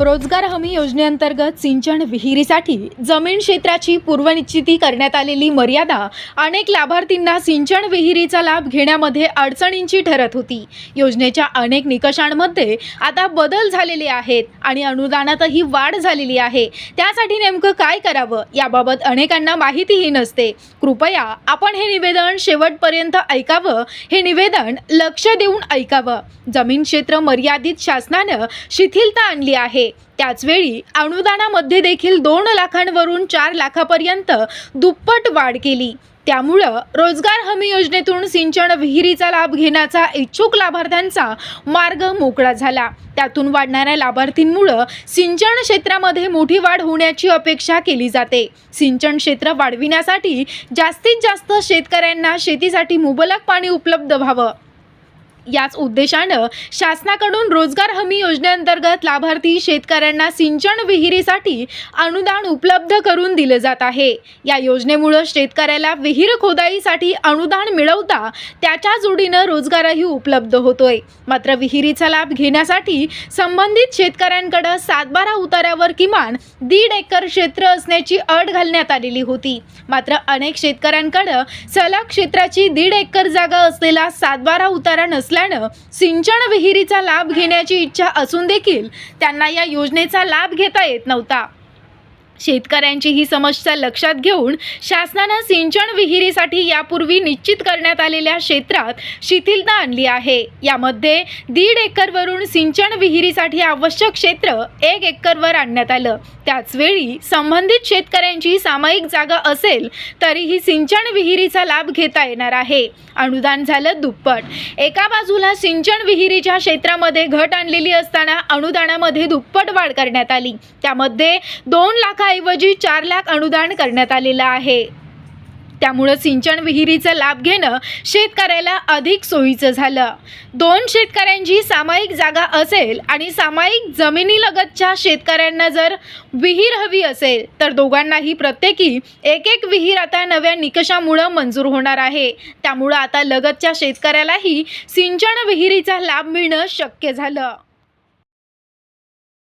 रोजगार हमी योजनेअंतर्गत सिंचन विहिरीसाठी जमीन क्षेत्राची पूर्वनिश्चिती करण्यात आलेली मर्यादा अनेक लाभार्थींना सिंचन विहिरीचा लाभ घेण्यामध्ये अडचणींची ठरत होती. योजनेच्या अनेक निकषांमध्ये आता बदल झालेले आहेत आणि अनुदानातही वाढ झालेली आहे. त्यासाठी नेमकं काय करावं? याबाबत अनेकांना माहितीही नसते. कृपया आपण हे निवेदन शेवटपर्यंत ऐकावं. हे निवेदन लक्ष देऊन ऐकावं. जमीन क्षेत्र मर्यादित शासनानं शिथिलता आणली आहे. त्याचवेळी अनुदानामध्ये देखील दोन लाखांवरून चार लाखापर्यंत दुप्पट वाढ केली. त्यामुळं रोजगार हमी योजनेतून सिंचन विहिरीचा लाभ घेण्याचा इच्छुक लाभार्थ्यांचा मार्ग मोकळा झाला. त्यातून वाढणाऱ्या लाभार्थींमुळं सिंचन क्षेत्रामध्ये मोठी वाढ होण्याची अपेक्षा केली जाते. सिंचन क्षेत्र वाढविण्यासाठी जास्तीत जास्त शेतकऱ्यांना शेतीसाठी मुबलक पाणी उपलब्ध व्हावं. याच उद्देशानं शासनाकडून रोजगार हमी योजनेअंतर्गत लाभार्थी शेतकऱ्यांना सिंचन विहिरीसाठी अनुदान उपलब्ध करून दिलं जात आहे. या योजनेमुळं शेतकऱ्याला विहीर खोदाईसाठी अनुदान मिळवता त्याच्या जोडीनं रोजगारही उपलब्ध होतोय. मात्र विहिरीचा लाभ घेण्यासाठी संबंधित शेतकऱ्यांकडं सातबारा उतार्यावर किमान दीड एकर क्षेत्र असण्याची अट घालण्यात आलेली होती. मात्र अनेक शेतकऱ्यांकडं सलग क्षेत्राची दीड एकर जागा असलेला सातबारा उतारा नसल्यानं सिंचन विहिरीचा लाभ घेण्याची इच्छा असून देखील त्यांना या योजनेचा लाभ घेता येत नव्हता. शेतकऱ्यांची ही समस्या लक्षात घेऊन शासनानं सिंचन विहिरीसाठी यापूर्वी निश्चित करण्यात आलेल्या क्षेत्रात शिथिलता आणली आहे. यामध्ये दीड एकरवरून सिंचन विहिरीसाठी आवश्यक क्षेत्र एक एकरवर आणण्यात आलं. त्याचवेळी संबंधित शेतकऱ्यांची सामायिक जागा असेल तरीही सिंचन विहिरीचा लाभ घेता येणार आहे. अनुदान झालं दुप्पट. एका बाजूला सिंचन विहिरीच्या क्षेत्रामध्ये घट आणलेली असताना अनुदानामध्ये दुप्पट वाढ करण्यात आली. त्यामध्ये दोन लाख लाखाऐवजी चार लाख अनुदान करण्यात आलेलं आहे. त्यामुळं सिंचन विहिरीचा लाभ घेणं शेतकऱ्याला अधिक सोयीचं झालं. दोन शेतकऱ्यांची सामायिक जागा असेल आणि सामायिक जमिनीलगतच्या शेतकऱ्यांना जर विहीर हवी असेल तर दोघांनाही प्रत्येकी एक एक विहीर आता नव्या निकषामुळं मंजूर होणार आहे. त्यामुळं आता लगतच्या शेतकऱ्यालाही सिंचन विहिरीचा लाभ मिळणं शक्य झालं.